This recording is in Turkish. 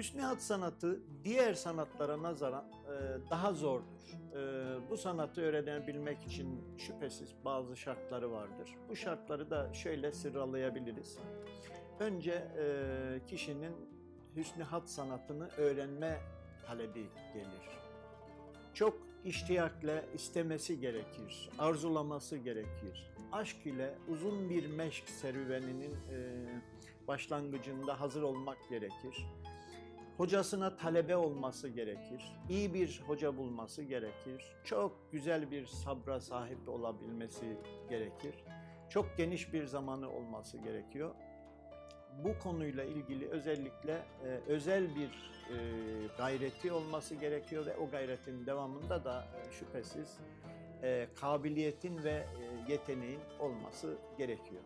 Hüsnü hat sanatı diğer sanatlara nazaran e, daha zordur. E, bu sanatı öğrenebilmek için şüphesiz bazı şartları vardır. Bu şartları da şöyle sıralayabiliriz. Önce e, kişinin hüsnü hat sanatını öğrenme talebi gelir. Çok iştiyakla istemesi gerekir, arzulaması gerekir. Aşk ile uzun bir meşk serüveninin e, başlangıcında hazır olmak gerekir. Hocasına talebe olması gerekir. İyi bir hoca bulması gerekir. Çok güzel bir sabra sahip olabilmesi gerekir. Çok geniş bir zamanı olması gerekiyor. Bu konuyla ilgili özellikle e, özel bir e, gayreti olması gerekiyor ve o gayretin devamında da e, şüphesiz e, kabiliyetin ve e, yeteneğin olması gerekiyor.